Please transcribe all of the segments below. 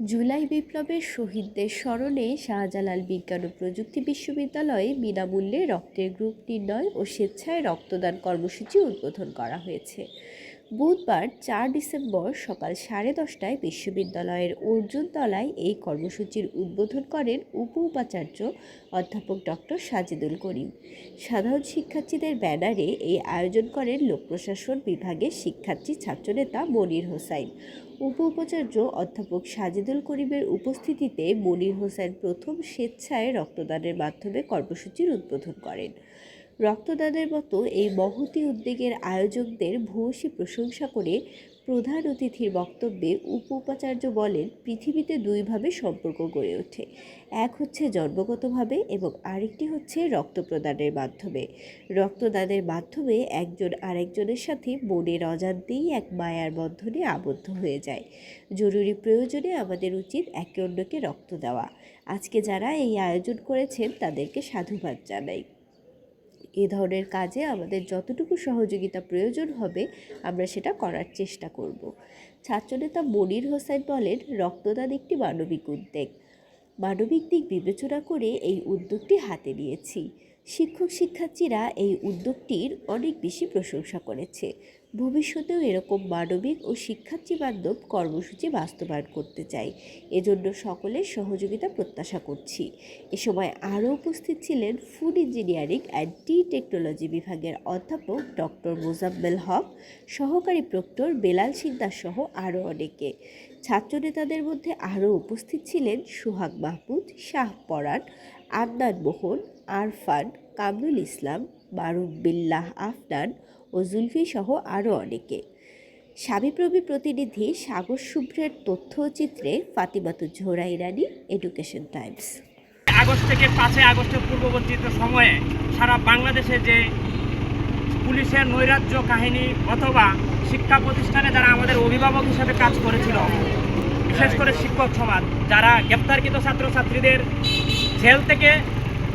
জুলাই বিপ্লবের শহীদদের স্মরণে শাহজালাল বিজ্ঞান ও প্রযুক্তি বিশ্ববিদ্যালয়ে বিনামূল্যে রক্তের গ্রুপ নির্ণয় ও স্বেচ্ছায় রক্তদান কর্মসূচি উদ্বোধন করা হয়েছে। বুধবার চার ডিসেম্বর সকাল সাড়ে দশটায় বিশ্ববিদ্যালয়ের অর্জুন তলায় এই কর্মসূচির উদ্বোধন করেন উপ উপাচার্য অধ্যাপক ডক্টর সাজিদুল করিম। সাধারণ শিক্ষার্থীদের ব্যানারে এই আয়োজন করেন লোক প্রশাসন বিভাগের শিক্ষার্থী ছাত্রনেতা মনির হোসাইন। উপ উপাচার্য অধ্যাপক সাজিদুল করিমের উপস্থিতিতে মনির হোসেন প্রথম স্বেচ্ছায় রক্তদানের মাধ্যমে কর্মসূচির উদ্বোধন করেন। রক্তদানের মতো এই মহতি উদ্যোগের আয়োজকদের ভূয়সী প্রশংসা করে প্রধান অতিথির বক্তব্যে উপ উপাচার্য বলেন, পৃথিবীতে দুইভাবে সম্পর্ক গড়ে ওঠে। এক হচ্ছে জন্মগতভাবে এবং আরেকটি হচ্ছে রক্ত প্রদানের মাধ্যমে। রক্তদানের মাধ্যমে একজন আরেকজনের সাথে মনের অজান্তেই এক মায়ার বন্ধনে আবদ্ধ হয়ে যায়। জরুরি প্রয়োজনে আমাদের উচিত একে অন্যকে রক্ত দেওয়া। আজকে যারা এই আয়োজন করেছেন, তাদেরকে সাধুবাদ জানাই। এ ধরনের কাজে আমাদের যতটুকু সহযোগিতা প্রয়োজন হবে, আমরা সেটা করার চেষ্টা করব। ছাত্রনেতা মনির হোসেন বলেন, রক্তদান একটি মানবিক উদ্যোগ। মানবিক দিক বিবেচনা করে এই উদ্যোগটি হাতে নিয়েছি। শিক্ষক শিক্ষার্থীরা এই উদ্যোগটির অনেক বেশি প্রশংসা করেছে। ভবিষ্যতেও এরকম মানবিক ও শিক্ষার্থী বান্ধব কর্মসূচি বাস্তবায়ন করতে চাই। এজন্য সকলের সহযোগিতা প্রত্যাশা করছি। এ সময় আরও উপস্থিত ছিলেন food engineering and tea technology বিভাগের অধ্যাপক ডক্টর মোজাম্মেল হক, সহকারী প্রক্টর বেলাল সিকদার সহ আরও অনেকে। ছাত্রনেতাদের মধ্যে আরও উপস্থিত ছিলেন সোহাগ মাহমুদ, শাহ পরাণ, আদনান মোহন, আরফান, কামরুল ইসলাম মারুফ বিল্লাহ আফনান ও জুলফি সহ আরও অনেকে। সাবিপ্রবি প্রতিনিধি সাগর শুভ্রের তথ্যচিত্রে ফাতিমাতু ঝোরা ইরানি এডুকেশন টাইমস আগস্ট থেকে পাঁচই আগস্টের পূর্ববর্তীত সময়ে সারা বাংলাদেশে যে পুলিশের নৈরাজ্য কাহিনী অথবা শিক্ষা প্রতিষ্ঠানে যারা আমাদের অভিভাবক হিসেবে কাজ করেছিল, বিশেষ করে শিক্ষক সমাজ, যারা গ্রেপ্তারকৃত ছাত্রছাত্রীদের জেল থেকে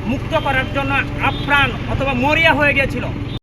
মুক্ত করার জন্য আপ্রাণ অথবা মরিয়া হয়ে গিয়েছিল।